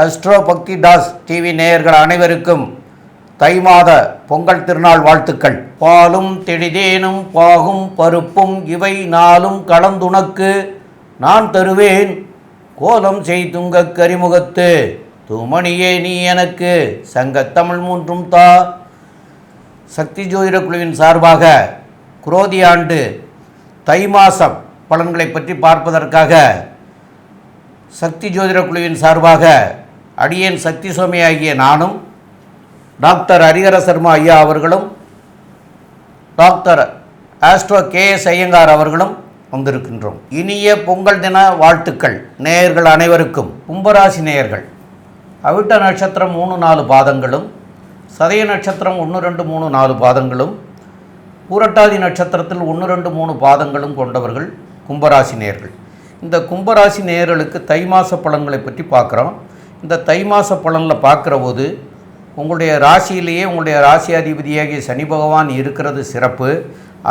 Astro பக்தி Das TV நேயர்கள் அனைவருக்கும் தை மாத பொங்கல் திருநாள் வாழ்த்துக்கள். பாலும் தெளிதேனும் பாகும் பருப்பும் இவை நாளும் கலந்துனக்கு நான் தருவேன் கோலம் செய்துங்க கரிமுகத்து. துமணியே நீ எனக்கு சங்கத்தமிழ் மூன்றும் தா. சக்தி ஜோதிட குழுவின் சார்பாக குரோதி ஆண்டு தை மாசம் பலன்களை பற்றி பார்ப்பதற்காக சக்தி ஜோதிட குழுவின் சார்பாக அடியேன் சக்தி சுவாமி ஆகிய நானும் டாக்டர் ஹரிஹர சர்மா ஐயா அவர்களும் doctor astro K S Iyengar அவர்களும் வந்திருக்கின்றோம். இனிய பொங்கல் தின வாழ்த்துக்கள் நேயர்கள் அனைவருக்கும். கும்பராசி நேயர்கள் அவிட்ட நட்சத்திரம் மூணு நாலு பாதங்களும் சதய நட்சத்திரம் ஒன்று ரெண்டு மூணு நாலு பாதங்களும் பூரட்டாதி நட்சத்திரத்தில் ஒன்று ரெண்டு மூணு பாதங்களும் கொண்டவர்கள் கும்பராசி நேயர்கள். இந்த கும்பராசி நேயர்களுக்கு தை மாத பலன்களை பற்றி பார்க்குறோம். இந்த தை மாத பலனில் பார்க்குற போது உங்களுடைய ராசியிலேயே உங்களுடைய ராசி அதிபதியாகிய சனி பகவான் இருக்கிறது சிறப்பு.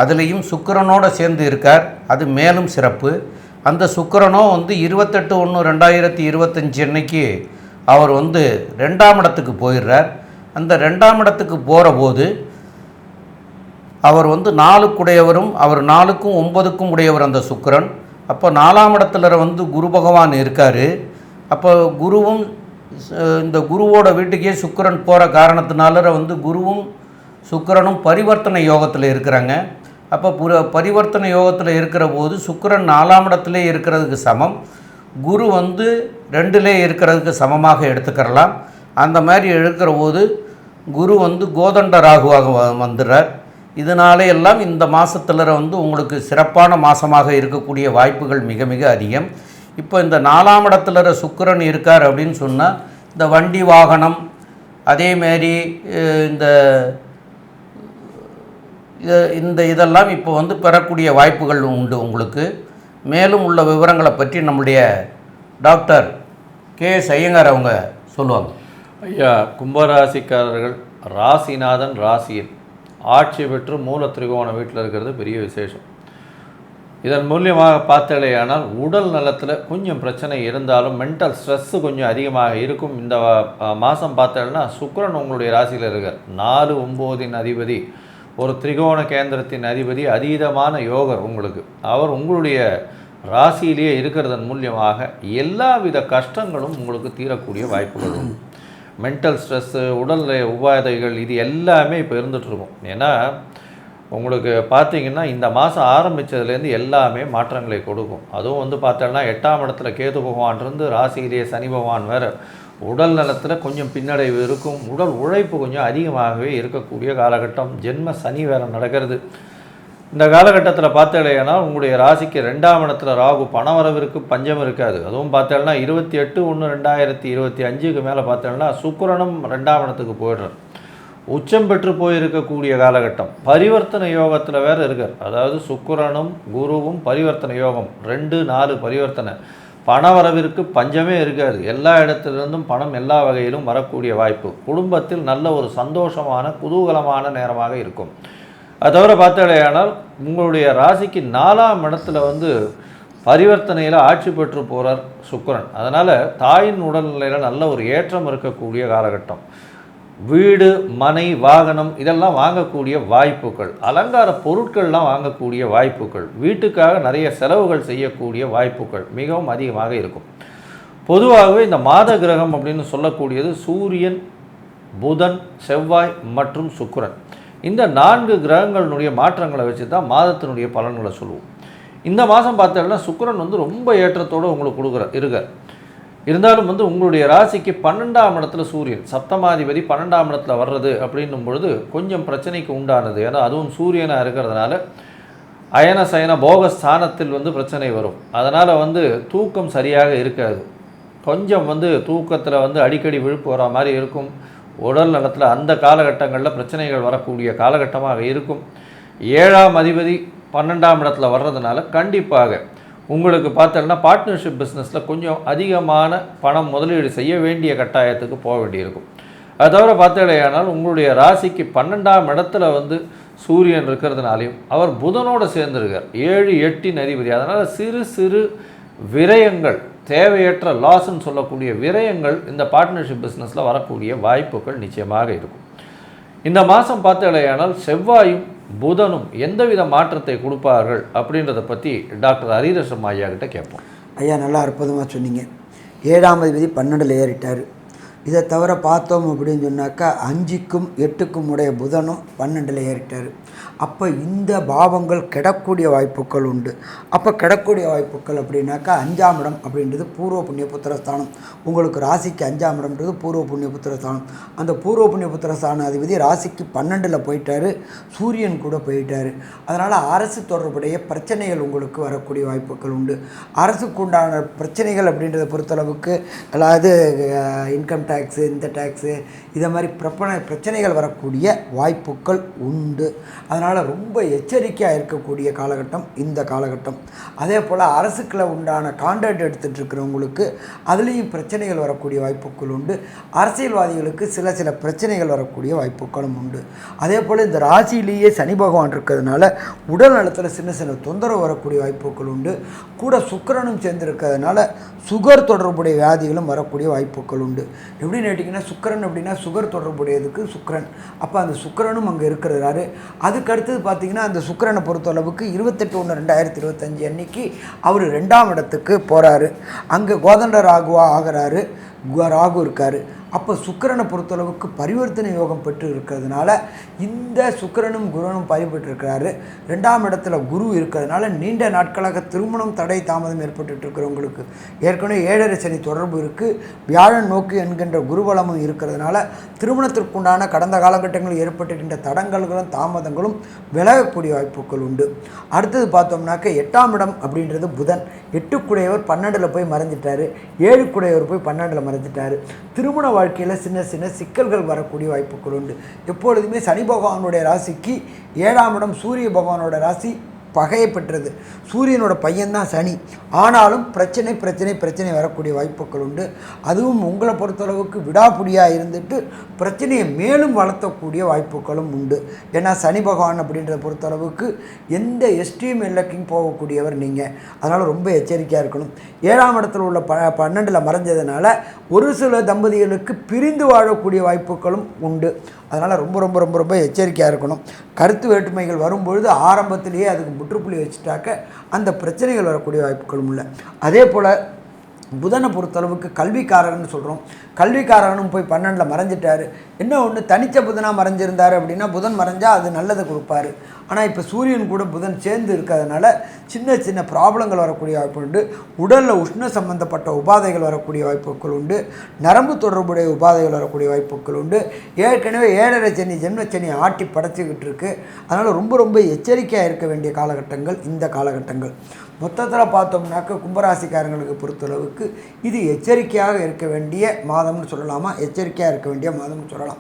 அதுலேயும் சுக்கரனோடு சேர்ந்து இருக்கார். அது மேலும் சிறப்பு. அந்த சுக்கிரனோ வந்து இருபத்தெட்டு ஒன்று ரெண்டாயிரத்தி இருபத்தஞ்சி அன்னைக்கு அவர் வந்து ரெண்டாம் இடத்துக்கு போயிடுறார். அந்த ரெண்டாம் இடத்துக்கு போகிற போது அவர் வந்து நாலுக்குடையவரும் அவர் நாலுக்கும் ஒன்பதுக்கும் உடையவர் அந்த சுக்கரன். அப்போ நாலாம் இடத்துல வந்து குரு பகவான் இருக்கார். அப்போ குருவும் இந்த குருவோட வீட்டுக்கே சுக்கிரன் போகிற காரணத்தினால வந்து குருவும் சுக்கரனும் பரிவர்த்தனை யோகத்தில் இருக்கிறாங்க. அப்போ புர பரிவர்த்தனை யோகத்தில் இருக்கிற போது சுக்கிரன் நாலாம் இடத்துலே இருக்கிறதுக்கு சமம். குரு வந்து ரெண்டிலே இருக்கிறதுக்கு சமமாக எடுத்துக்கிறலாம். அந்த மாதிரி எடுக்கிற போது குரு வந்து கோதண்ட ராகுவாக வ- வந்துடுறார். இதனாலே எல்லாம் இந்த மாதத்தில் வந்து உங்களுக்கு சிறப்பான மாதமாக இருக்கக்கூடிய வாய்ப்புகள் மிக மிக அதிகம். இப்போ இந்த நாலாம் இடத்துல சுக்கரன் இருக்கார் அப்படின்னு சொன்னால் இந்த வண்டி வாகனம் அதேமாரி இந்த இந்த இதெல்லாம் இப்போ வந்து பெறக்கூடிய வாய்ப்புகள் உண்டு உங்களுக்கு. மேலும் உள்ள விவரங்களை பற்றி நம்முடைய டாக்டர் கே. எஸ் ஐயங்கார் அவங்க சொல்லுவாங்க. ஐயா கும்பராசிக்காரர்கள் ராசிநாதன் ராசியில் ஆட்சி பெற்று மூல திரிகோண வீட்டில் இருக்கிறது பெரிய விசேஷம். இதன் மூலியமாக பார்த்தலையானால் உடல் நலத்தில் கொஞ்சம் பிரச்சனை இருந்தாலும் மென்டல் ஸ்ட்ரெஸ்ஸு கொஞ்சம் அதிகமாக இருக்கும். இந்த மாதம் பார்த்தேன்னா சுக்ரன் உங்களுடைய ராசியில் இருக்கார். நாலு ஒம்போதின் அதிபதி ஒரு திரிகோண கேந்திரத்தின் அதிபதி அதீதமான யோகர் உங்களுக்கு. அவர் உங்களுடைய ராசியிலேயே இருக்கிறதன் மூலியமாக எல்லாவித கஷ்டங்களும் உங்களுக்கு தீரக்கூடிய வாய்ப்புகள் உண்டு. மென்டல் ஸ்ட்ரெஸ்ஸு உடல் உபாதைகள் இது எல்லாமே இப்போ இருந்துகிட்ருக்கும் ஏன்னா உங்களுக்கு பார்த்தீங்கன்னா இந்த மாதம் ஆரம்பித்ததுலேருந்து எல்லாமே மாற்றங்களை கொடுக்கும். அதுவும் வந்து பார்த்தோன்னா எட்டாம் இடத்துல கேது பகவான் இருந்து ராசியிலேயே சனி பகவான் வேறு. உடல் நலத்தில் கொஞ்சம் பின்னடைவு இருக்கும். உடல் உழைப்பு கொஞ்சம் அதிகமாகவே இருக்கக்கூடிய காலகட்டம். ஜென்ம சனி வேறு நடக்கிறது. இந்த காலகட்டத்தில் பார்த்தேன்னா உங்களுடைய ராசிக்கு ரெண்டாம் இடத்துல ராகு பணவரவிற்கு பஞ்சம் இருக்காது. அதுவும் பார்த்தேன்னா இருபத்தி எட்டு ஒன்று ரெண்டாயிரத்தி இருபத்தி அஞ்சுக்கு மேலே பார்த்தேன்னா சுக்கரனும் ரெண்டாம் இடத்துக்கு போயிடுறார். உச்சம் பெற்று போயிருக்கக்கூடிய காலகட்டம். பரிவர்த்தனை யோகத்தில் வேறு இருக்கார். அதாவது சுக்கரனும் குருவும் பரிவர்த்தனை யோகம். ரெண்டு நாலு பரிவர்த்தனை. பண வரவிற்கு பஞ்சமே இருக்காது. எல்லா இடத்திலிருந்தும் பணம் எல்லா வகையிலும் வரக்கூடிய வாய்ப்பு. குடும்பத்தில் நல்ல ஒரு சந்தோஷமான குதூகலமான நேரமாக இருக்கும். அது தவிர பார்த்தாலேயானால் உங்களுடைய ராசிக்கு நாலாம் இடத்துல வந்து பரிவர்த்தனையில் ஆட்சி பெற்று போகிறார் சுக்கரன். அதனால் தாயின் உடல்நிலையில் நல்ல ஒரு ஏற்றம் இருக்கக்கூடிய காலகட்டம். வீடு மனை வாகனம் இதெல்லாம் வாங்கக்கூடிய வாய்ப்புகள். அலங்கார பொருட்கள்லாம் வாங்கக்கூடிய வாய்ப்புகள். வீட்டுக்காக நிறைய செலவுகள் செய்யக்கூடிய வாய்ப்புகள் மிகவும் அதிகமாக இருக்கும். பொதுவாகவே இந்த மாத கிரகம் அப்படின்னு சொல்லக்கூடியது சூரியன் புதன் செவ்வாய் மற்றும் சுக்கரன். இந்த நான்கு கிரகங்களினுடைய மாற்றங்களை வச்சு தான் மாதத்தினுடைய பலன்களை சொல்லுவோம். இந்த மாதம் பார்த்தோம்னா சுக்கரன் வந்து ரொம்ப ஏற்றத்தோடு உங்களுக்கு கொடுக்குற இருக்கார். இருந்தாலும் வந்து உங்களுடைய ராசிக்கு பன்னெண்டாம் இடத்துல சூரியன் சப்தமாதிபதி பன்னெண்டாம் இடத்துல வர்றது அப்படின்னும் பொழுது கொஞ்சம் பிரச்சனைக்கு உண்டானது. ஏன்னா அதுவும் சூரியனாக இருக்கிறதுனால அயன சயன போக ஸ்தானத்தில் வந்து பிரச்சனை வரும். அதனால் வந்து தூக்கம் சரியாக இருக்காது. கொஞ்சம் வந்து தூக்கத்தில் வந்து அடிக்கடி விழுப்பு வர மாதிரி இருக்கும். உடல் நலத்தில் அந்த காலகட்டங்களில் பிரச்சனைகள் வரக்கூடிய காலகட்டமாக இருக்கும். ஏழாம் அதிபதி பன்னெண்டாம் இடத்துல வர்றதுனால கண்டிப்பாக உங்களுக்கு பார்த்தோம்னா பார்ட்னர்ஷிப் பிஸ்னஸில் கொஞ்சம் அதிகமான பணம் முதலீடு செய்ய வேண்டிய கட்டாயத்துக்கு போக வேண்டியிருக்கும். அது தவிர பார்த்தீங்களேயானால் உங்களுடைய ராசிக்கு பன்னெண்டாம் இடத்துல வந்து சூரியன் இருக்கிறதுனாலையும் அவர் புதனோடு சேர்ந்திருக்கார். ஏழு எட்டின் அதிபதி. அதனால் சிறு சிறு விரயங்கள் தேவையற்ற லாஸ்ன்னு சொல்லக்கூடிய விரயங்கள் இந்த பார்ட்னர்ஷிப் பிஸ்னஸில் வரக்கூடிய வாய்ப்புகள் நிச்சயமாக இருக்கும். இந்த மாதம் பார்த்தலையானால் செவ்வாயும் புதனும் எந்தவித மாற்றத்தை கொடுப்பார்கள் அப்படின்றத பற்றி டாக்டர் ஹரிதர்ஷம் ஐயா கிட்ட கேட்போம். ஐயா நல்லா அற்புதமாக சொன்னீங்க. ஏழாம் அதிபதி பன்னெண்டில் ஏறிட்டார். இதை தவிர பார்த்தோம் அப்படின்னு சொன்னாக்கா அஞ்சுக்கும் எட்டுக்கும் உடைய புதனும் பன்னெண்டில் ஏறிட்டார். அப்போ இந்த பாவங்கள் கிடக்கூடிய வாய்ப்புகள் உண்டு. அப்போ கிடக்கூடிய வாய்ப்புகள் அப்படின்னாக்கா அஞ்சாம் இடம் அப்படின்றது பூர்வ புண்ணிய புத்திரஸ்தானம் உங்களுக்கு ராசிக்கு அஞ்சாம் இடம்ன்றது பூர்வ புண்ணிய புத்திரஸ்தானம் அந்த பூர்வ புண்ணிய ஸ்தான அதிபதி ராசிக்கு பன்னெண்டில் போயிட்டாரு. சூரியன் கூட போயிட்டார். அதனால் அரசு தொடர்புடைய பிரச்சனைகள் உங்களுக்கு வரக்கூடிய வாய்ப்புகள் உண்டு. அரசுக்கு உண்டான பிரச்சனைகள் அப்படின்றத பொறுத்தளவுக்கு அதாவது இன்கம் டேக்ஸு இந்த டேக்ஸு இதை மாதிரி பிரப்பன பிரச்சனைகள் வரக்கூடிய வாய்ப்புகள் உண்டு. அதனால் அதனால் ரொம்ப எச்சரிக்கையாக இருக்கக்கூடிய காலகட்டம் இந்த காலகட்டம். அதே போல் அரசுக்களை உண்டான கான்ட்ராக்ட் எடுத்துகிட்டு இருக்கிறவங்களுக்கு அதுலேயும் பிரச்சனைகள் வரக்கூடிய வாய்ப்புகள் உண்டு. அரசியல்வாதிகளுக்கு சில சில பிரச்சனைகள் வரக்கூடிய வாய்ப்புகளும் உண்டு. அதே போல் இந்த ராசியிலேயே சனி பகவான் இருக்கிறதுனால உடல் நலத்தில் சின்ன சின்ன தொந்தரவு வரக்கூடிய வாய்ப்புகள் உண்டு. கூட சுக்கரனும் சேர்ந்துருக்கிறதுனால சுகர் தொடர்புடைய வியாதிகளும் வரக்கூடிய வாய்ப்புகள் உண்டு. எப்படின்னு கேட்டிங்கன்னா சுக்கிரன் அப்படின்னா சுகர் தொடர்புடையதுக்கு சுக்கிரன். அப்போ அந்த சுக்கரனும் அங்கே இருக்கிறாரு. அதுக்கடுத்து அடுத்தது பார்த்தீங்கன்னா அந்த சுக்கிரனை பொறுத்தளவுக்கு இருபத்தெட்டு ஒன்று ரெண்டாயிரத்தி இருபத்தஞ்சி அன்னைக்கு அவர் ரெண்டாம் இடத்துக்கு போகிறாரு அங்கே கோதண்ட ராகுவா ஆகிறாரு. ராகு இருக்கார். அப்போ சுக்கிரனை பொறுத்தளவுக்கு பரிவர்த்தனை யோகம் பெற்று இருக்கிறதுனால இந்த சுக்கிரனும் குருனும் பறிபெற்றிருக்கிறாரு ரெண்டாம் இடத்துல குரு இருக்கிறதுனால நீண்ட நாட்களாக திருமணம் தடை தாமதம் ஏற்பட்டு இருக்கிறவங்களுக்கு ஏற்கனவே ஏழரை சனி தொடர்பு இருக்குது வியாழன் நோக்கு என்கின்ற குருபலமும் இருக்கிறதுனால திருமணத்திற்குண்டான கடந்த காலகட்டங்களில் ஏற்பட்டிருக்கின்ற தடங்கல்களும் தாமதங்களும் விலகக்கூடிய வாய்ப்புகள் உண்டு. அடுத்தது பார்த்தோம்னாக்க எட்டாம் இடம் அப்படின்றது புதன். எட்டுக்குடையவர் பன்னெண்டில் போய் மறைஞ்சிட்டாரு. ஏழுக்குடையவர் போய் பன்னெண்டில் மறைஞ்சிட்டாரு. திருமண வாழ்க்கையில் சின்ன சின்ன சிக்கல்கள் வரக்கூடிய வாய்ப்புகள் உண்டு. எப்பொழுதுமே சனி பகவானுடைய ராசிக்கு ஏழாம் இடம் சூரிய பகவானோட ராசி பகையை பெற்றது. சூரியனோட பையன்தான் சனி. ஆனாலும் பிரச்சனை பிரச்சனை பிரச்சனை வரக்கூடிய வாய்ப்புகள் உண்டு. அதுவும் உங்களை பொறுத்தளவுக்கு விடாபுடியாக இருந்துட்டு பிரச்சனையை மேலும் வளர்த்தக்கூடிய வாய்ப்புகளும் உண்டு. ஏன்னா சனி பகவான் அப்படின்றத பொறுத்தளவுக்கு எந்த எஸ்ட்ரீம் எல்லக்கும் போகக்கூடியவர் நீங்கள் அதனால் ரொம்ப எச்சரிக்கையாக இருக்கணும். ஏழாம் இடத்துல உள்ள ப பன்னெண்டில் மறைஞ்சதுனால ஒரு சில தம்பதிகளுக்கு பிரிந்து வாழக்கூடிய வாய்ப்புகளும் உண்டு. அதனால் ரொம்ப ரொம்ப ரொம்ப ரொம்ப எச்சரிக்கையாக இருக்கணும். கருத்து வேற்றுமைகள் வரும்பொழுது ஆரம்பத்திலேயே அதுக்கு முற்றுப்புள்ளி வச்சுட்டாக்க அந்த பிரச்சனைகள் வரக்கூடிய வாய்ப்புகளும் இல்லை அதே போல் புதனை பொறுத்தளவுக்கு கல்விக்காரகன்னு சொல்கிறோம் கல்விக்காரகனும் போய் பன்னெண்டில் மறைஞ்சிட்டார். என்ன ஒன்று தனித்த புதனாக மறைஞ்சிருந்தார் அப்படின்னா புதன் மறைஞ்சால் அது நல்லதை கொடுப்பாரு. ஆனால் இப்போ சூரியன் கூட புதன் சேர்ந்து இருக்கிறதுனால சின்ன சின்ன ப்ராப்ளங்கள் வரக்கூடிய வாய்ப்பு உண்டு. உடலில் உஷ்ண சம்பந்தப்பட்ட உபாதைகள் வரக்கூடிய வாய்ப்புகள் உண்டு. நரம்பு தொடர்புடைய உபாதைகள் வரக்கூடிய வாய்ப்புகள் உண்டு. ஏற்கனவே ஏழரை சனி ஜென்மச்சனி ஆட்டி படைச்சிக்கிட்டு இருக்குது அதனால் ரொம்ப ரொம்ப எச்சரிக்கையாக இருக்க வேண்டிய காலகட்டங்கள் இந்த காலகட்டங்கள். மொத்தத்தில் பார்த்தோம்னாக்க கும்பராசிக்காரங்களுக்கு பொறுத்தளவுக்கு இது எச்சரிக்கையாக இருக்க வேண்டிய மாதம்னு சொல்லலாமா? எச்சரிக்கையாக இருக்க வேண்டிய மாதம்னு சொல்லலாம்.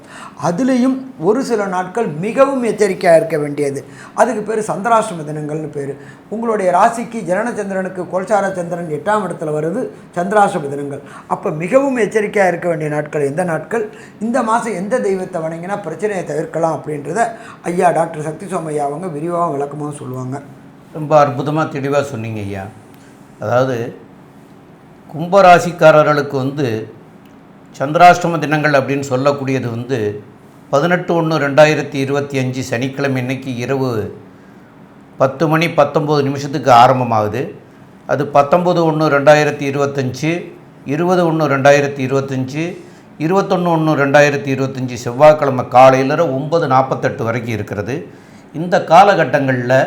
அதுலேயும் ஒரு சில நாட்கள் மிகவும் எச்சரிக்கையாக இருக்க வேண்டியது. அதுக்கு பேர் சந்திராஷ்டம தினங்கள்னு பேர். உங்களுடைய ராசிக்கு ஜனனச்சந்திரனுக்கு கோல்சார சந்திரன் எட்டாம் இடத்துல வருது சந்திராஷ்டம தினங்கள். அப்போ மிகவும் எச்சரிக்கையாக இருக்க வேண்டிய நாட்கள் எந்த நாட்கள்? இந்த மாதம் எந்த தெய்வத்தை வணங்கினா பிரச்சனையை தவிர்க்கலாம் அப்படின்றத ஐயா டாக்டர் சக்தி சோமையா அவங்க விரிவாக விளக்கமாக சொல்லுவாங்க. ரொம்ப அற்புதமாக தெளிவாக சொன்னீங்க ஐயா. அதாவது கும்பராசிக்காரர்களுக்கு வந்து சந்திராஷ்டம தினங்கள் அப்படின்னு சொல்லக்கூடியது வந்து பதினெட்டு ஒன்று ரெண்டாயிரத்தி இருபத்தி அஞ்சு சனிக்கிழமை இன்னைக்கு இரவு பத்து மணி பத்தொம்போது நிமிஷத்துக்கு ஆரம்பமாகுது. அது பத்தொம்பது ஒன்று ரெண்டாயிரத்தி இருபத்தஞ்சி இருபது ஒன்று ரெண்டாயிரத்தி இருபத்தஞ்சி இருபத்தொன்று ஒன்று ரெண்டாயிரத்தி இருபத்தஞ்சி செவ்வாய்க்கிழமை காலையில் ஒம்பது நாற்பத்தெட்டு வரைக்கும் இருக்கிறது. இந்த காலகட்டங்களில்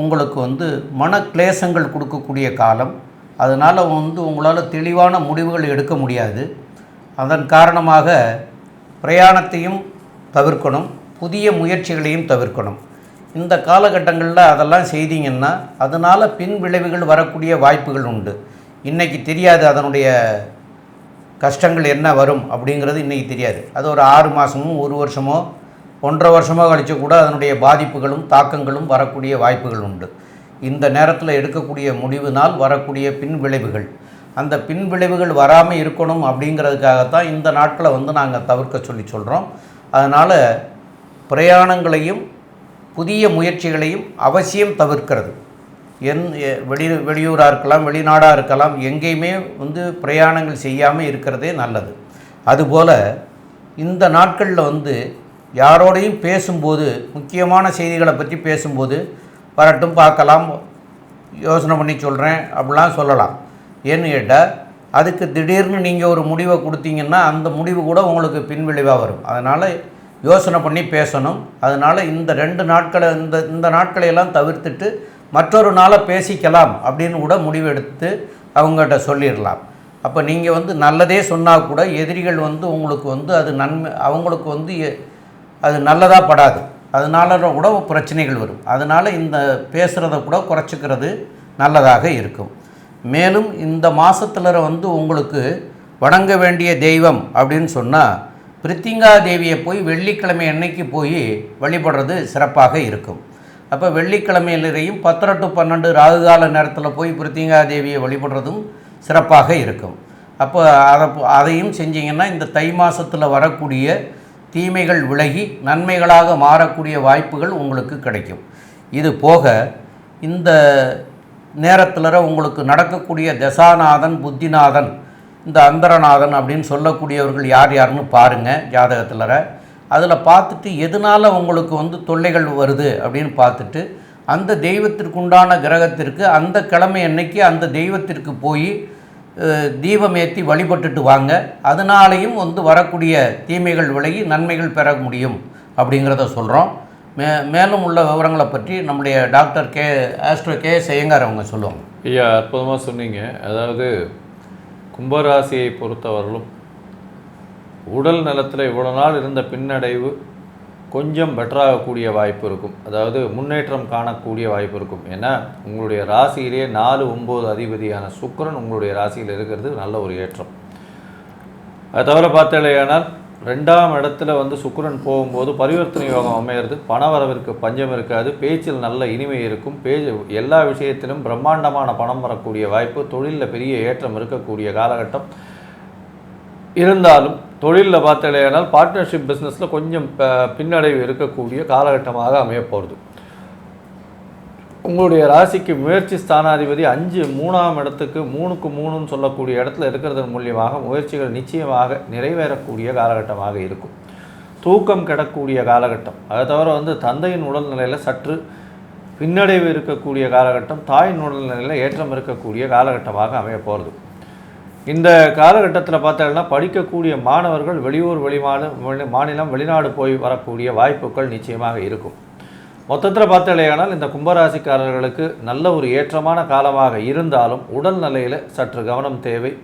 உங்களுக்கு வந்து மன கிளேசங்கள் கொடுக்கக்கூடிய காலம். அதனால் வந்து உங்களால் தெளிவான முடிவுகள் எடுக்க முடியாது. அதன் காரணமாக பிரயாணத்தையும் தவிர்க்கணும். புதிய முயற்சிகளையும் தவிர்க்கணும். இந்த காலகட்டங்களில் அதெல்லாம் செய்தீங்கன்னா அதனால் பின் விளைவுகள் வரக்கூடிய வாய்ப்புகள் உண்டு. இன்றைக்கி தெரியாது அதனுடைய கஷ்டங்கள் என்ன வரும் அப்படிங்கிறது இன்றைக்கி தெரியாது. அது ஒரு ஆறு மாதமும் ஒரு வருஷமோ ஒன்றரை வருஷமாக கழிச்சு கூட அதனுடைய பாதிப்புகளும் தாக்கங்களும் வரக்கூடிய வாய்ப்புகள் உண்டு. இந்த நேரத்தில் எடுக்கக்கூடிய முடிவினால் வரக்கூடிய பின் விளைவுகள். அந்த பின் விளைவுகள் வராமல் இருக்கணும் அப்படிங்கிறதுக்காகத்தான் இந்த நாட்களை வந்து நாங்கள் தவிர்க்க சொல்லி சொல்கிறோம் அதனால் பிரயாணங்களையும் புதிய முயற்சிகளையும் அவசியம் தவிர்க்கிறது. எந் வெளி வெளியூராக இருக்கலாம் வெளிநாடாக இருக்கலாம் எங்கேயுமே வந்து பிரயாணங்கள் செய்யாமல் இருக்கிறதே நல்லது. அதுபோல் இந்த நாட்களில் வந்து யாரோடையும் பேசும்போது முக்கியமான செய்திகளை பற்றி பேசும்போது வரட்டும் பார்க்கலாம் யோசனை பண்ணி சொல்கிறேன் அப்படிலாம் சொல்லலாம். ஏன்னு கேட்டால் அதுக்கு திடீர்னு நீங்கள் ஒரு முடிவை கொடுத்தீங்கன்னா அந்த முடிவு கூட உங்களுக்கு பின்விளைவாக வரும். அதனால் யோசனை பண்ணி பேசணும். அதனால் இந்த ரெண்டு நாட்களை இந்த இந்த நாட்களையெல்லாம் தவிர்த்துட்டு மற்றொரு நாளை பேசிக்கலாம் அப்படின்னு கூட முடிவெடுத்து அவங்ககிட்ட சொல்லிடலாம். அப்போ நீங்கள் வந்து நல்லதே சொன்னால் கூட எதிரிகள் வந்து உங்களுக்கு வந்து அது நன்மை அவங்களுக்கு வந்து எ- அது நல்லதாக படாது. அதனால கூட பிரச்சனைகள் வரும். அதனால் இந்த பேசுகிறத கூட குறைச்சிக்கிறது நல்லதாக இருக்கும். மேலும் இந்த மாதத்தில் வந்து உங்களுக்கு வணங்க வேண்டிய தெய்வம் அப்படின்னு சொன்னால் பிரித்திங்கா தேவியை போய் வெள்ளிக்கிழமை அன்னைக்கு போய் வழிபடுறது சிறப்பாக இருக்கும். அப்போ வெள்ளிக்கிழமையிலேயும் பத்தரை டு பன்னெண்டு ராகுகால நேரத்தில் போய் பிரித்திங்கா தேவியை வழிபடுறதும் சிறப்பாக இருக்கும். அப்போ அதை அதையும் செஞ்சிங்கன்னா இந்த தை மாதத்தில் வரக்கூடிய தீமைகள் விலகி நன்மைகளாக மாறக்கூடிய வாய்ப்புகள் உங்களுக்கு கிடைக்கும். இது போக இந்த நேரத்தில் உங்களுக்கு நடக்கக்கூடிய தசாநாதன் புத்திநாதன் இந்த அந்தரநாதன் அப்படின்னு சொல்லக்கூடியவர்கள் யார் யாருன்னு பாருங்கள் ஜாதகத்தில் அதில் பார்த்துட்டு எதனால் உங்களுக்கு வந்து தொல்லைகள் வருது அப்படின்னு பார்த்துட்டு அந்த தெய்வத்திற்குண்டான கிரகத்திற்கு அந்த கிழமை அன்னைக்கு அந்த தெய்வத்திற்கு போய் தீபம் ஏற்றி வழிபட்டுட்டு வாங்க. அதனாலையும் வந்து வரக்கூடிய தீமைகள் விலகி நன்மைகள் பெற முடியும் அப்படிங்கிறத சொல்கிறோம் மே மேலும் உள்ள விவரங்களை பற்றி நம்முடைய டாக்டர் கே ஆஸ்ட்ரோ கே செய்யங்கார் அவங்க சொல்லுவாங்க. ஐயா அற்புதமாக சொன்னீங்க. அதாவது கும்பராசியை பொறுத்தவரையிலும் உடல் நலத்தில் இவ்வளோ நாள் இருந்த பின்னடைவு கொஞ்சம் பெட்டராகக்கூடிய வாய்ப்பு இருக்கும். அதாவது முன்னேற்றம் காணக்கூடிய வாய்ப்பு இருக்கும். ஏன்னா உங்களுடைய ராசியிலேயே நாலு ஒம்பது அதிபதியான சுக்கிரன் உங்களுடைய ராசியில் இருக்கிறது நல்ல ஒரு ஏற்றம். அது தவிர பார்த்தலையானால் ரெண்டாம் இடத்துல வந்து சுக்கிரன் போகும்போது பரிவர்த்தனை யோகம் அமையிறது பண வரவிற்கு பஞ்சம் இருக்காது பேச்சில் நல்ல இனிமை இருக்கும் பே எல்லா விஷயத்திலும் பிரம்மாண்டமான பணம் வரக்கூடிய வாய்ப்பு தொழிலில் பெரிய ஏற்றம் இருக்கக்கூடிய காலகட்டம் இருந்தாலும் தொழிலில் பார்த்தலையானால் பார்ட்னர்ஷிப் பிஸ்னஸில் கொஞ்சம் பின்னடைவு இருக்கக்கூடிய காலகட்டமாக அமையப்போகிறது உங்களுடைய ராசிக்கு முயற்சி ஸ்தானாதிபதி அஞ்சு மூணாம் இடத்துக்கு மூணுக்கு மூணுன்னு சொல்லக்கூடிய இடத்துல இருக்கிறதன் மூலியமாக முயற்சிகள் நிச்சயமாக நிறைவேறக்கூடிய காலகட்டமாக இருக்கும். தூக்கம் கிடக்கூடிய காலகட்டம். அதை தவிர வந்து தந்தையின் உடல்நிலையில் சற்று பின்னடைவு இருக்கக்கூடிய காலகட்டம் தாயின் உடல்நிலையில் ஏற்றம் இருக்கக்கூடிய காலகட்டமாக அமைய போகிறது இந்த காலகட்டத்தில் பார்த்தோம்னா படிக்கக்கூடிய மாணவர்கள் வெளியூர் வெளிமாநில வெளி- மாநிலம் வெளிநாடு போய் வரக்கூடிய வாய்ப்புகள் நிச்சயமாக இருக்கும். மொத்தத்தில் பார்த்தலையானால் இந்த கும்பராசிக்காரர்களுக்கு நல்ல ஒரு ஏற்றமான காலமாக இருந்தாலும் உடல் நிலையில் சற்று கவனம் தேவை.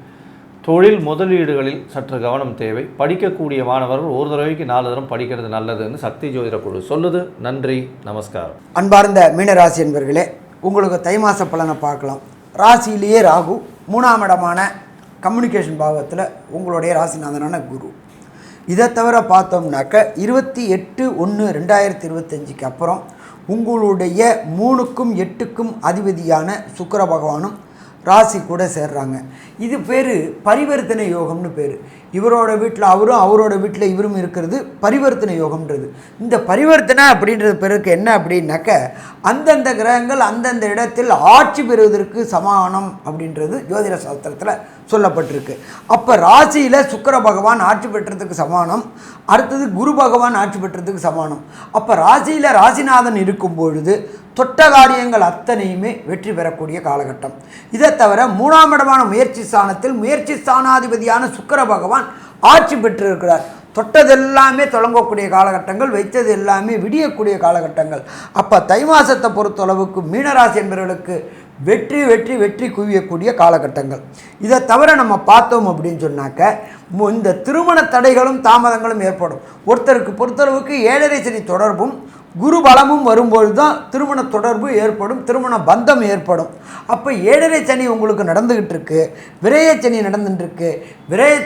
தொழில் முதலீடுகளில் சற்று கவனம் தேவை. படிக்கக்கூடிய மாணவர்கள் ஒரு தடவைக்கு நாலு தரம் படிக்கிறது நல்லதுன்னு சக்தி ஜோதிட குழு சொல்லுது. நன்றி நமஸ்காரம். அன்பார்ந்த மீனராசி என்பர்களே உங்களுக்கு தை மாத பலனை பார்க்கலாம். ராசியிலேயே ராகு மூணாம் இடமான கம்யூனிகேஷன் பாவத்தில் உங்களுடைய ராசிநாதனான குரு. இதை தவிர பார்த்தோம்னாக்க இருபத்தி எட்டு ஒன்று ரெண்டாயிரத்தி இருபத்தஞ்சிக்கு அப்புறம் உங்களுடைய மூணுக்கும் எட்டுக்கும் அதிபதியான சுக்கர பகவானும் ராசி கூட சேர்றாங்க. இது பேர் பரிவர்த்தனை யோகம்னு பேர். இவரோட வீட்டில் அவரும் அவரோட வீட்டில் இவரும் இருக்கிறது பரிவர்த்தனை யோகம்ன்றது. இந்த பரிவர்த்தனை அப்படின்றது பிறகு என்ன அப்படின்னாக்க அந்தந்த கிரகங்கள் அந்தந்த இடத்தில் ஆட்சி பெறுவதற்கு சமானம் அப்படின்றது ஜோதிட சாஸ்திரத்தில் சொல்லப்பட்டிருக்கு. அப்போ ராசியில் சுக்கிர பகவான் ஆட்சி பெற்றதுக்கு சமானம் அடுத்தது குரு பகவான் ஆட்சி பெற்றதுக்கு சமானம். அப்போ ராசியில் ராசிநாதன் இருக்கும் பொழுது தொட்ட காரியங்கள் அத்தனையுமே வெற்றி பெறக்கூடிய காலகட்டம். இதை தவிர மூணாம் இடமான முயற்சி ஸ்தானத்தில் முயற்சி ஸ்தானாதிபதியான சுக்கர பகவான் ஆட்சி பெற்றிருக்கிறார். தொட்டதெல்லாமே தொடங்கக்கூடிய காலகட்டங்கள் வைத்தது எல்லாமே விடியக்கூடிய காலகட்டங்கள். அப்போ தை மாசத்தை பொறுத்தளவுக்கு மீனராசி என்பவர்களுக்கு வெற்றி வெற்றி வெற்றி குவியக்கூடிய காலகட்டங்கள். இதை தவிர நம்ம பார்த்தோம் அப்படின்னு சொன்னாக்க மு- இந்த திருமண தடைகளும் தாமதங்களும் ஏற்படும். ஒருத்தருக்கு பொறுத்தளவுக்கு ஏழரை சனி தொடர்பும் குரு பலமும் வரும்பொழுது தான் திருமண தொடர்பு ஏற்படும் திருமண பந்தம் ஏற்படும். அப்போ ஏழரை சனி உங்களுக்கு நடந்துக்கிட்டு இருக்கு விரய சனி நடந்துட்டு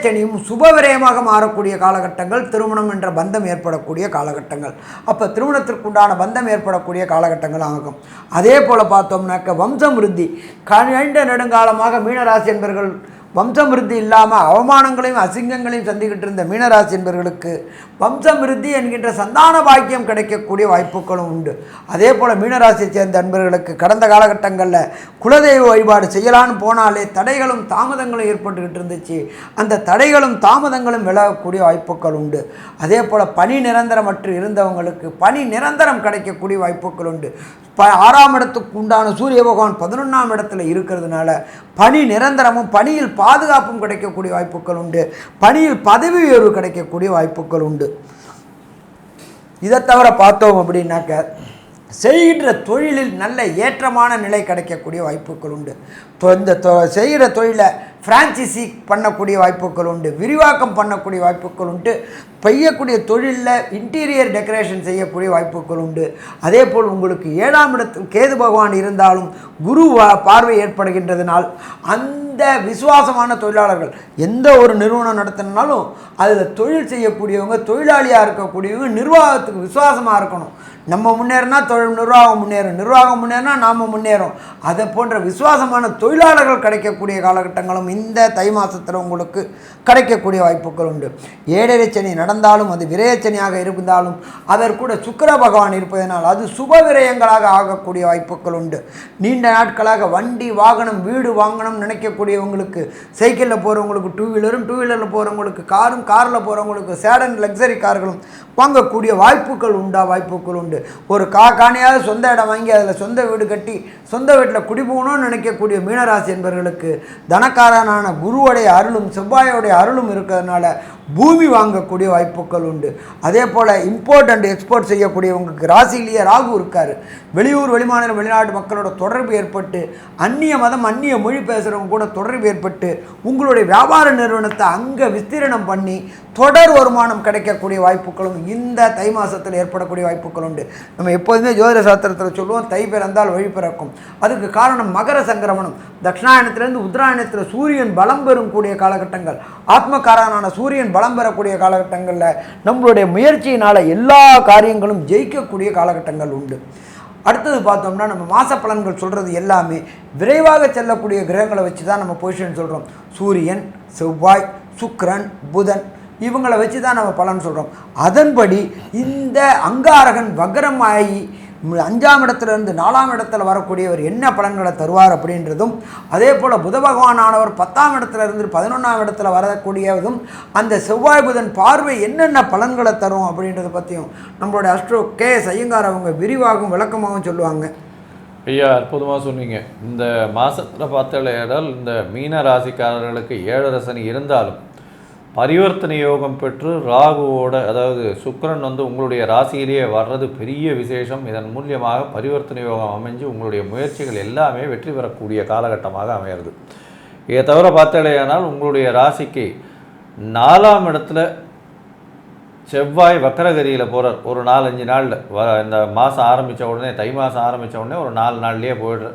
சனியும் சுப விரயமாக மாறக்கூடிய காலகட்டங்கள் திருமணம் என்ற பந்தம் ஏற்படக்கூடிய காலகட்டங்கள். அப்போ திருமணத்திற்குண்டான பந்தம் ஏற்படக்கூடிய காலகட்டங்கள் ஆகும். அதே போல் பார்த்தோம்னாக்க வம்சம் விருத்தி. கண்ட நெடுங்காலமாக மீனராசி என்பர்கள் வம்சமிருத்தி இல்லாமல் அவமானங்களையும் அசிங்கங்களையும் சந்திக்கிட்டு இருந்த மீனராசி என்பவர்களுக்கு வம்சமிருத்தி என்கின்ற சந்தான பாக்கியம் கிடைக்கக்கூடிய வாய்ப்புகளும் உண்டு. அதே போல் மீனராசியை சேர்ந்த அன்பர்களுக்கு கடந்த காலகட்டங்களில் குலதெய்வ வழிபாடு செய்யலான்னு போனாலே தடைகளும் தாமதங்களும் ஏற்பட்டுக்கிட்டு இருந்துச்சு. அந்த தடைகளும் தாமதங்களும் விலகக்கூடிய வாய்ப்புகள் உண்டு. அதே போல் பணி நிரந்தரமற்று இருந்தவங்களுக்கு பணி நிரந்தரம் கிடைக்கக்கூடிய வாய்ப்புகள் உண்டு. ப ஆறாம் இடத்துக்கு உண்டான சூரிய பகவான் பதினொன்றாம் இடத்துல இருக்கிறதுனால பணி நிரந்தரமும் பணியில் பாதுகாப்பும் கிடைக்கக்கூடிய வாய்ப்புகள் உண்டு. பணியில் பதவி உயர்வு கிடைக்கக்கூடிய வாய்ப்புகள் உண்டு. இதை தவிர பார்த்தோம் அப்படின்னாக்க செய்கின்ற தொழிலில் நல்ல ஏற்றமான நிலை கிடைக்கக்கூடிய வாய்ப்புகள் உண்டு. இந்த தொ- செய்கிற தொழிலை ஃப்ரான்ச்சைசி பண்ணக்கூடிய வாய்ப்புகள் உண்டு. விரிவாக்கம் பண்ணக்கூடிய வாய்ப்புகள் உண்டு. பெய்யக்கூடிய தொழிலில் இன்டீரியர் டெக்கரேஷன் செய்யக்கூடிய வாய்ப்புகள் உண்டு. அதே போல் உங்களுக்கு ஏழாம் இடத்தில் கேது பகவான் இருந்தாலும் குரு வா- பார்வை ஏற்படுகின்றதுனால் அந்த விசுவாசமான தொழிலாளர்கள் எந்த ஒரு நிறுவனம் நடத்தினாலும் அதில் தொழில் செய்யக்கூடியவங்க தொழிலாளியாக இருக்கக்கூடியவங்க நிர்வாகத்துக்கு விசுவாசமாக இருக்கணும். நம்ம முன்னேறினா தொழில் நிர்வாகம் முன்னேறும் நிர்வாகம் முன்னேறினா நாம் முன்னேறும். அதை போன்ற விசுவாசமான தொழிலாளர்கள் கிடைக்கக்கூடிய காலகட்டங்களும் இந்த தை மாதத்தில் உங்களுக்கு கிடைக்கக்கூடிய வாய்ப்புகள் உண்டு. ஏழரை சனி நடந்தாலும் அது விரயச்சனியாக இருந்தாலும் அதற்கூட சுக்கிர பகவான் இருப்பதனால் அது சுப விரயங்களாக ஆகக்கூடிய வாய்ப்புகள் உண்டு. நீண்ட நாட்களாக வண்டி வாகனம் வீடு வாங்கணும்னு நினைக்கக்கூடியவங்களுக்கு சைக்கிளில் போகிறவங்களுக்கு டூ வீலரும் டூ வீலரில் போகிறவங்களுக்கு காரும் காரில் போகிறவங்களுக்கு சேடன் லக்ஸரி கார்களும் வாங்கக்கூடிய வாய்ப்புகள் உண்டா? வாய்ப்புகள் உண்டு. ஒரு கா காணியாவது சொந்த இடம் வாங்கி அதில் சொந்த வீடு கட்டி சொந்த வீட்டில் குடிபோகணும்னு நினைக்கக்கூடிய மீனராசி என்பவர்களுக்கு தனக்காரனான குருவுடைய அருளும் செவ்வாயோடைய அருளும் இருக்கிறதுனால பூமி வாங்கக்கூடிய வாய்ப்புகள் உண்டு. அதே போல் இம்போர்ட் அண்ட் எக்ஸ்போர்ட் செய்யக்கூடியவங்களுக்கு ராசிலேயே ராகு இருக்கார். வெளியூர் வெளிமாநில வெளிநாட்டு மக்களோட தொடர்பு ஏற்பட்டு அந்நிய மதம் அந்நிய மொழி பேசுகிறவங்க கூட தொடர்பு ஏற்பட்டு உங்களுடைய வியாபார நிறுவனத்தை அங்கே விஸ்தீரணம் பண்ணி தொடர் வருமானம் கிடைக்கக்கூடிய வாய்ப்புகளும் இந்த தை மாதத்தில் ஏற்படக்கூடிய வாய்ப்புகள் உண்டு. நம்ம எப்போதுமே ஜோதிட சாஸ்திரத்தில் சொல்லுவோம் தை பிறந்தால் வழி பிறக்கும். அதுக்கு காரணம் மகர சங்கிரமணம். தட்சிணாயனத்திலேருந்து உத்தராயணத்தில் சூரியன் பலம் பெறும் கூடிய காலகட்டங்கள். ஆத்மகாரனான சூரியன் பலம் பெறக்கூடிய காலகட்டங்களில் நம்மளுடைய முயற்சியினால் எல்லா காரியங்களும் ஜெயிக்கக்கூடிய காலகட்டங்கள் உண்டு. அடுத்தது பார்த்தோம்னா நம்ம மாத பலன்கள் சொல்கிறது எல்லாமே விரைவாக செல்லக்கூடிய கிரகங்களை வச்சு தான் நம்ம பொசிஷன் சொல்கிறோம் சூரியன் செவ்வாய் சுக்கரன் புதன் இவங்களை வச்சு தான் நம்ம பலன் சொல்கிறோம் அதன்படி இந்த அங்காரகன் வக்ரமாயி அஞ்சாம் இடத்துல இருந்து நாலாம் இடத்துல வரக்கூடியவர் என்ன பலன்களை தருவார் அப்படின்றதும் அதே போல் புத பகவானானவர் பத்தாம் இடத்துல இருந்து பதினொன்றாம் இடத்துல வரக்கூடியதும் அந்த செவ்வாய் புதன் பார்வை என்னென்ன பலன்களை தரும் அப்படின்றத பற்றியும் நம்மளோட அஸ்ட்ரோ கே எஸ் ஐயங்கார் அவங்க விரிவாகவும் விளக்கமாகவும் சொல்லுவாங்க. ஐயா அற்புதமாக சொன்னீங்க. இந்த மாதத்தில் பார்த்தால் இந்த மீன ராசிக்காரர்களுக்கு ஏழரை இருந்தாலும் பரிவர்த்தனை யோகம் பெற்று ராகுவோட அதாவது சுக்கிரன் வந்து உங்களுடைய ராசியிலேயே வர்றது பெரிய விசேஷம். இதன் மூலியமாக பரிவர்த்தனை யோகம் அமைஞ்சு உங்களுடைய முயற்சிகள் எல்லாமே வெற்றி பெறக்கூடிய காலகட்டமாக அமையிறது. இதை தவிர பார்த்தாலேயானால் உங்களுடைய ராசிக்கு நாலாம் இடத்துல செவ்வாய் வக்கரகதியில் போகிறார் ஒரு நாலஞ்சு நாளில். வ இந்த மாதம் ஆரம்பித்த உடனே தை மாதம் ஆரம்பித்த உடனே ஒரு நாலு நாள்லேயே போயிடுற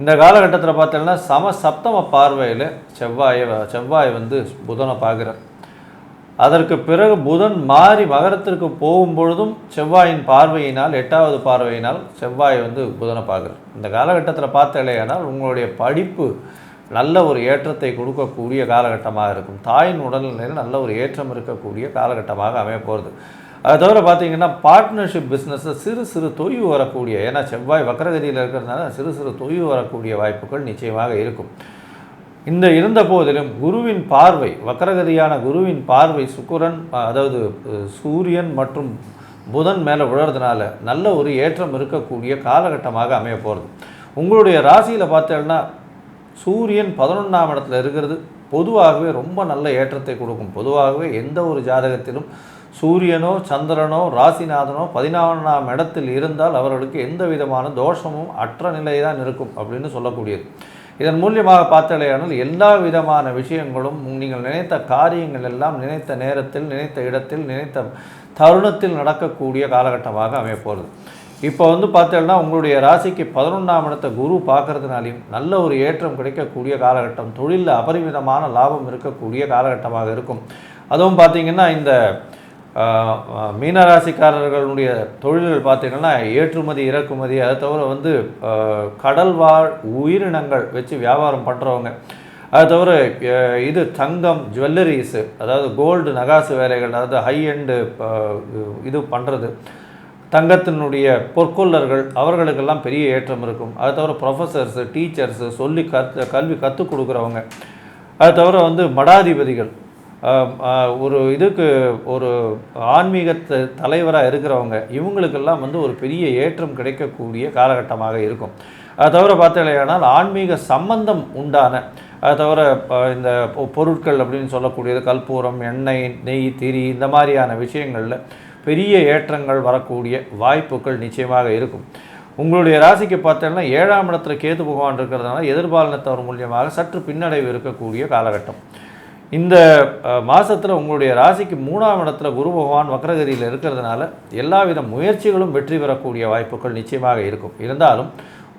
இந்த காலகட்டத்தில் பார்த்தீங்கன்னா சம சப்தம பார்வையில் செவ்வாயை செவ்வாய் வந்து புதனை பார்க்குறார். அதற்கு பிறகு புதன் மாறி மகரத்திற்கு போகும் பொழுதும் செவ்வாயின் பார்வையினால் எட்டாவது பார்வையினால் செவ்வாய் வந்து புதனை பார்க்குறார். இந்த காலகட்டத்தில் பார்த்தலையானால் உங்களுடைய படிப்பு நல்ல ஒரு ஏற்றத்தை கொடுக்கக்கூடிய காலகட்டமாக இருக்கும். தாயின் உடல்நிலையில் நல்ல ஒரு ஏற்றம் இருக்கக்கூடிய காலகட்டமாக அமைய போகிறது அது தவிர பார்த்தீங்கன்னா பார்ட்னர்ஷிப் பிஸ்னஸில் சிறு சிறு தொய்வு வரக்கூடிய ஏன்னா செவ்வாய் வக்கரகதியில் இருக்கிறதுனால சிறு சிறு தொய்வு வரக்கூடிய வாய்ப்புகள் நிச்சயமாக இருக்கும். இந்த இருந்த போதிலும் குருவின் பார்வை வக்கரகதியான குருவின் பார்வை சுக்குரன் அதாவது சூரியன் மற்றும் புதன் மேலே விழுறதுனால நல்ல ஒரு ஏற்றம் இருக்கக்கூடிய காலகட்டமாக அமைய போகிறது உங்களுடைய ராசியில் பார்த்தேன்னா சூரியன் பதினொன்றாம் இடத்துல இருக்கிறது. பொதுவாகவே ரொம்ப நல்ல ஏற்றத்தை கொடுக்கும். பொதுவாகவே எந்த ஒரு ஜாதகத்திலும் சூரியனோ சந்திரனோ ராசிநாதனோ பதினாறாம் இடத்தில் இருந்தால் அவர்களுக்கு எந்த விதமான தோஷமும் அற்ற நிலை தான் இருக்கும் அப்படின்னு சொல்லக்கூடியது. இதன் மூலியமாக பார்த்தாலேயானால் எல்லா விதமான விஷயங்களும் நீங்கள் நினைத்த காரியங்கள் எல்லாம் நினைத்த நேரத்தில் நினைத்த இடத்தில் நினைத்த தருணத்தில் நடக்கக்கூடிய காலகட்டமாக அமையப்போகிறது இப்போ வந்து பார்த்தீங்கன்னா உங்களுடைய ராசிக்கு பதினொன்றாம் இடத்தை குரு பார்க்கறதுனாலையும் நல்ல ஒரு ஏற்றம் கிடைக்கக்கூடிய காலகட்டம் தொழிலில் அபரிமிதமான லாபம் இருக்கக்கூடிய காலகட்டமாக இருக்கும். அதுவும் பார்த்தீங்கன்னா இந்த மீனராசிக்காரர்களுடைய தொழில்கள் பார்த்தீங்கன்னா ஏற்றுமதி இறக்குமதி அதை தவிர வந்து கடல்வாழ் உயிரினங்கள் வச்சு வியாபாரம் பண்ணுறவங்க அது தவிர இது தங்கம் ஜுவல்லரிஸு அதாவது கோல்டு நகாசு வேலைகள் அதாவது ஹை எண்டு இது பண்ணுறது தங்கத்தினுடைய பொற்கொள்ளர்கள் அவர்களுக்கெல்லாம் பெரிய ஏற்றம் இருக்கும். அது தவிர ப்ரொஃபஸர்ஸு டீச்சர்ஸு சொல்லி கற்று கல்வி கற்றுக் கொடுக்குறவங்க. அது தவிர வந்து மடாதிபதிகள் ஒரு இதுக்கு ஒரு ஆன்மீக த- தலைவராக இருக்கிறவங்க இவங்களுக்கெல்லாம் வந்து ஒரு பெரிய ஏற்றம் கிடைக்கக்கூடிய காலகட்டமாக இருக்கும். அது தவிர பார்த்தீங்கன்னா ஆன்மீக சம்பந்தம் உண்டான அது தவிர இந்த பொ- பொருட்கள் அப்படின்னு சொல்லக்கூடியது கற்பூரம் எண்ணெய் நெய் திரி இந்த மாதிரியான விஷயங்களில் பெரிய ஏற்றங்கள் வரக்கூடிய வாய்ப்புகள் நிச்சயமாக இருக்கும். உங்களுடைய ராசிக்கு பார்த்தீங்கன்னா ஏழாம் இடத்துல கேது பகவான் இருக்கிறதுனால எதிர்பாலனத்தவர் மூலியமாக சற்று பின்னடைவு இருக்கக்கூடிய காலகட்டம். இந்த மாதத்தில் உங்களுடைய ராசிக்கு மூணாம் இடத்துல குரு பகவான் வக்ரகதியில் இருக்கிறதுனால எல்லாவித முயற்சிகளும் வெற்றி பெறக்கூடிய வாய்ப்புகள் நிச்சயமாக இருக்கும். இருந்தாலும்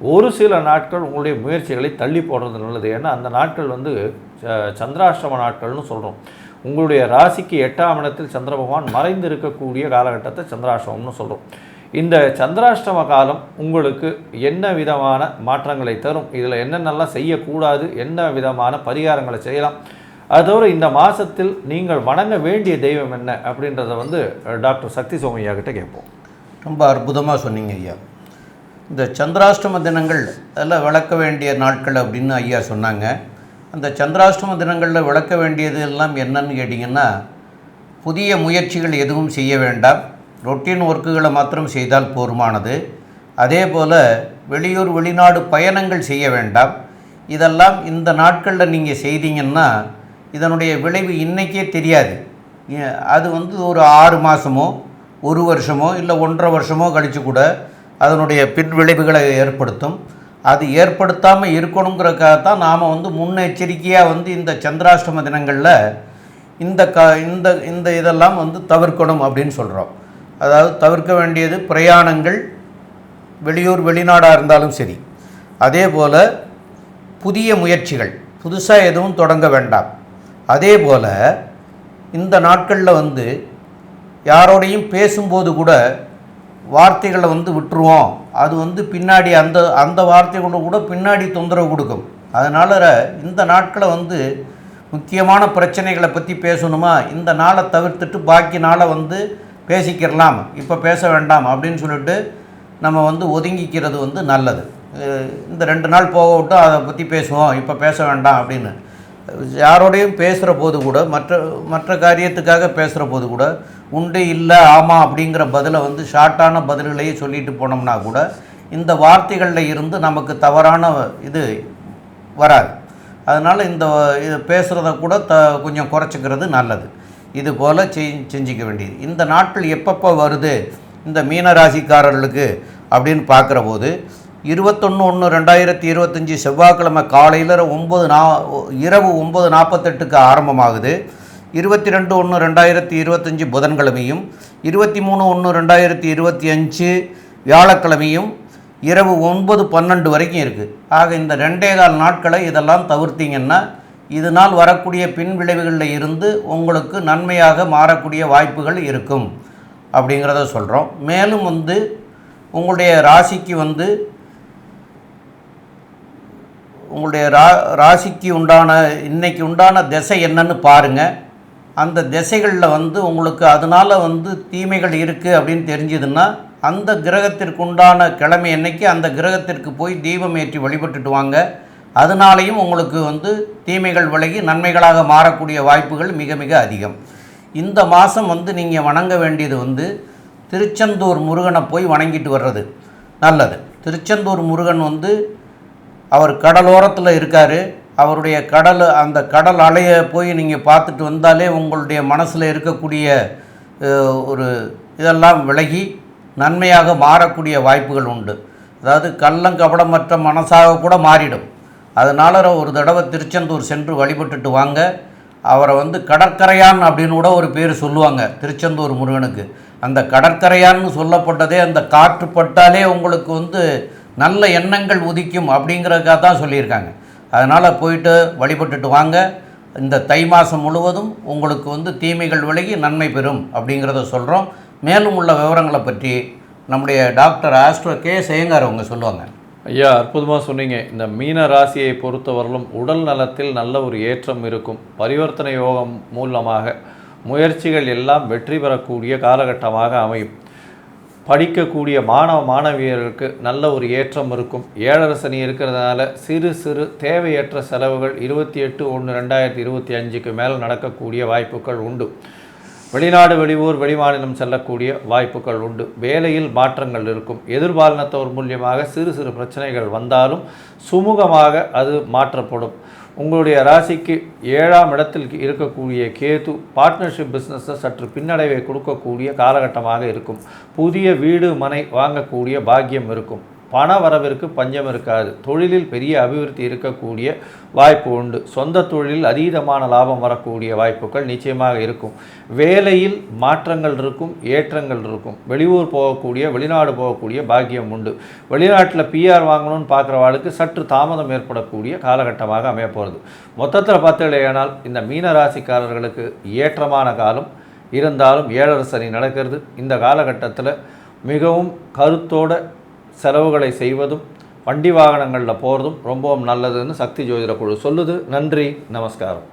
ஒரு சில நாட்கள் உங்களுடைய முயற்சிகளை தள்ளி போடுறது நல்லது. ஏன்னா அந்த நாட்கள் வந்து ச- சந்திராஷ்டம நாட்கள்னு சொல்கிறோம் உங்களுடைய ராசிக்கு எட்டாம் இடத்தில் சந்திர பகவான் மறைந்து இருக்கக்கூடிய காலகட்டத்தை சந்திராஷ்டமம்னு சொல்கிறோம் இந்த சந்திராஷ்டம காலம் உங்களுக்கு என்ன விதமான மாற்றங்களை தரும்? இதில் என்னென்னலாம் செய்யக்கூடாது? என்ன விதமான பரிகாரங்களை செய்யலாம்? அது தவிர இந்த மாதத்தில் நீங்கள் வணங்க வேண்டிய தெய்வம் என்ன அப்படின்றத வந்து டாக்டர் சக்தி சோமையா கிட்ட கேட்போம். ரொம்ப அற்புதமாக சொன்னீங்க ஐயா. இந்த சந்திராஷ்டம தினங்கள் அதெல்லாம் விளக்க வேண்டிய நாட்கள் அப்படின்னு ஐயா சொன்னாங்க. அந்த சந்திராஷ்டம தினங்களில் விளக்க வேண்டியது எல்லாம் என்னன்னு கேட்டிங்கன்னா புதிய முயற்சிகள் எதுவும் செய்ய வேண்டாம். ரொட்டீன் ஒர்க்குகளை மாத்திரம் செய்தால் போருமானது அதே போல் வெளியூர் வெளிநாடு பயணங்கள் செய்ய வேண்டாம். இதெல்லாம் இந்த நாட்களில் நீங்கள் செய்தீங்கன்னா இதனுடைய விளைவு இன்றைக்கே தெரியாது. அது வந்து ஒரு ஆறு மாதமோ ஒரு வருஷமோ இல்லை ஒன்றரை வருஷமோ கழித்து கூட அதனுடைய பின் விளைவுகளை ஏற்படுத்தும். அது ஏற்படுத்தாமல் இருக்கணுங்கிறக்காக தான் நாம் வந்து முன்னெச்சரிக்கையாக வந்து இந்த சந்திராஷ்டம தினங்களில் இந்த க இந்த இந்த இதெல்லாம் வந்து தவிர்க்கணும் அப்படின்னு சொல்கிறோம் அதாவது தவிர்க்க வேண்டியது பிரயாணங்கள் வெளியூர் வெளிநாடாக இருந்தாலும் சரி. அதே போல் புதிய முயற்சிகள் புதுசாக எதுவும் தொடங்க வேண்டாம். அதே போல் இந்த நாட்களில் வந்து யாரோடையும் பேசும்போது கூட வார்த்தைகளை வந்து விட்டுருவோம். அது வந்து பின்னாடி அந்த அந்த வார்த்தைகளோட கூட பின்னாடி தொந்தரவு கொடுக்கும். அதனால் இந்த நாட்களை வந்து முக்கியமான பிரச்சனைகளை பற்றி பேசணுமா? இந்த நாளை தவிர்த்துட்டு பாக்கி நாளை வந்து பேசிக்கிறலாம் இப்போ பேச வேண்டாம் அப்படின்னு சொல்லிட்டு நம்ம வந்து ஒதுங்கிக்கிறது வந்து நல்லது. இந்த ரெண்டு நாள் போக விட்டு அதை பற்றி பேசுவோம். இப்போ பேச வேண்டாம் அப்படின்னு. யாரோடையும் பேசுகிற போது கூட மற்ற மற்ற காரியத்துக்காக பேசுகிற போது கூட உண்டு இல்லை ஆமாம் அப்படிங்கிற பதிலை வந்து ஷார்ட்டான பதில்களையே சொல்லிட்டு போனோம்னா கூட இந்த வார்த்தைகளில் இருந்து நமக்கு தவறான இது வராது. அதனால் இந்த இது பேசுகிறத கூட த கொஞ்சம் குறைச்சிக்கிறது நல்லது. இது போல் செய் செஞ்சிக்க வேண்டியது. இந்த நாட்கள் எப்பப்போ வருது இந்த மீன ராசிக்காரர்களுக்கு அப்படின்னு பார்க்குற போது இருபத்தொன்று ஒன்று ரெண்டாயிரத்தி இருபத்தஞ்சி செவ்வாய்க்கிழமை காலையில் ஒம்பது நா இரவு ஒம்பது நாற்பத்தெட்டுக்கு ஆரம்பமாகுது. இருபத்தி ரெண்டு ஒன்று ரெண்டாயிரத்தி இருபத்தஞ்சி புதன்கிழமையும் இருபத்தி மூணு ஒன்று ரெண்டாயிரத்தி இருபத்தி அஞ்சு வியாழக்கிழமையும் இரவு ஒன்பது பன்னெண்டு வரைக்கும் இருக்குது ஆக இந்த ரெண்டே கால் நாட்களை இதெல்லாம் தவிர்த்தீங்கன்னா இதனால் வரக்கூடிய பின் விளைவுகளில் இருந்து உங்களுக்கு நன்மையாக மாறக்கூடிய வாய்ப்புகள் இருக்கும். அப்படிங்கிறத சொல்கிறோம் மேலும் வந்து உங்களுடைய ராசிக்கு வந்து உங்களுடைய ரா ராசிக்கு உண்டான இன்னைக்கு உண்டான திசை என்னன்னு பாருங்கள் அந்த திசைகளில் வந்து உங்களுக்கு அதனால் வந்து தீமைகள் இருக்குது அப்படின்னு தெரிஞ்சதுன்னா அந்த கிரகத்திற்கு உண்டான கிழமை அன்னைக்கு அந்த கிரகத்திற்கு போய் தீபம் ஏற்றி வழிபட்டுட்டு வாங்க. அதனாலேயும் உங்களுக்கு வந்து தீமைகள் விலகி நன்மைகளாக மாறக்கூடிய வாய்ப்புகள் மிக மிக அதிகம். இந்த மாதம் வந்து நீங்கள் வணங்க வேண்டியது வந்து திருச்செந்தூர் முருகனை போய் வணங்கிட்டு வர்றது நல்லது. திருச்செந்தூர் முருகன் வந்து அவர் கடலோரத்தில் இருக்கார். அவருடைய கடல் அந்த கடல் அலையை போய் நீங்கள் பார்த்துட்டு வந்தாலே உங்களுடைய மனசில் இருக்கக்கூடிய ஒரு இதெல்லாம் விலகி நன்மையாக மாறக்கூடிய வாய்ப்புகள் உண்டு. அதாவது கள்ளங்கபடமற்ற மனசாக கூட மாறிடும். அதனால் ஒரு தடவை திருச்செந்தூர் சென்று வழிபட்டுட்டு வாங்க. அவரை வந்து கடற்கரையான் அப்படின்னு கூட ஒரு பேர் சொல்லுவாங்க திருச்செந்தூர் முருகனுக்கு. அந்த கடற்கரையான்னு சொல்லப்பட்டதே அந்த காற்று பட்டாலே உங்களுக்கு வந்து நல்ல எண்ணங்கள் உதிக்கும் அப்படிங்கிறதுக்காக தான் சொல்லியிருக்காங்க. அதனால் போயிட்டு வழிபட்டுட்டு வாங்க. இந்த தை மாதம் முழுவதும் உங்களுக்கு வந்து தீமைகள் விலகி நன்மை பெறும் அப்படிங்கிறத சொல்கிறோம் மேலும் உள்ள விவரங்களை பற்றி நம்முடைய டாக்டர் ஆஸ்ட்ரோ கே சேயங்கார் அவங்க சொல்லுவாங்க. ஐயா அற்புதமாக சொன்னீங்க. இந்த மீன ராசியை பொறுத்தவரையிலும் உடல் நலத்தில் நல்ல ஒரு ஏற்றம் இருக்கும். பரிவர்த்தனை யோகம் மூலமாக முயற்சிகள் எல்லாம் வெற்றி பெறக்கூடிய காலகட்டமாக அமையும். படிக்கக்கூடிய மாணவ மாணவியர்களுக்கு நல்ல ஒரு ஏற்றம் இருக்கும். ஏழரை சனி இருக்கிறதுனால சிறு சிறு தேவையற்ற செலவுகள் இருபத்தி எட்டு ஒன்று ரெண்டாயிரத்தி இருபத்தி அஞ்சுக்கு மேலே நடக்கக்கூடிய வாய்ப்புகள் உண்டு. வெளிநாடு வெளியூர் வெளிமாநிலம் செல்லக்கூடிய வாய்ப்புகள் உண்டு. வேலையில் மாற்றங்கள் இருக்கும். எதிர்பாலினத்தவர் மூலியமாக சிறு சிறு பிரச்சனைகள் வந்தாலும் சுமூகமாக அது மாற்றப்படும். உங்களுடைய ராசிக்கு ஏழாம் இடத்தில் இருக்கக்கூடிய கேது பார்ட்னர்ஷிப் பிஸ்னஸை சற்று பின்னடைவை கொடுக்கக்கூடிய காலகட்டமாக இருக்கும். புதிய வீடு மனை வாங்கக்கூடிய பாக்கியம் இருக்கும். பண வரவிற்கு பஞ்சம் இருக்காது. தொழிலில் பெரிய அபிவிருத்தி இருக்கக்கூடிய வாய்ப்பு உண்டு. சொந்த தொழிலில் அதீதமான லாபம் வரக்கூடிய வாய்ப்புகள் நிச்சயமாக இருக்கும். வேலையில் மாற்றங்கள் இருக்கும் ஏற்றங்கள் இருக்கும். வெளியூர் போகக்கூடிய வெளிநாடு போகக்கூடிய பாக்கியம் உண்டு. வெளிநாட்டில் பிஆர் வாங்கணும்னு பார்க்குறவாளுக்கு சற்று தாமதம் ஏற்படக்கூடிய காலகட்டமாக அமைய போகிறது மொத்தத்தில் பார்த்தீங்களேனால் இந்த மீன ராசிக்காரர்களுக்கு ஏற்றமான காலம் இருந்தாலும் ஏழரசனி நடக்கிறது. இந்த காலகட்டத்தில் மிகவும் கருத்தோட செலவுகளை செய்வதும் வண்டி வாகனங்களில் போகிறதும் ரொம்பவும் நல்லதுன்னு சக்தி ஜோதிட குழு சொல்லுது. நன்றி நமஸ்காரம்.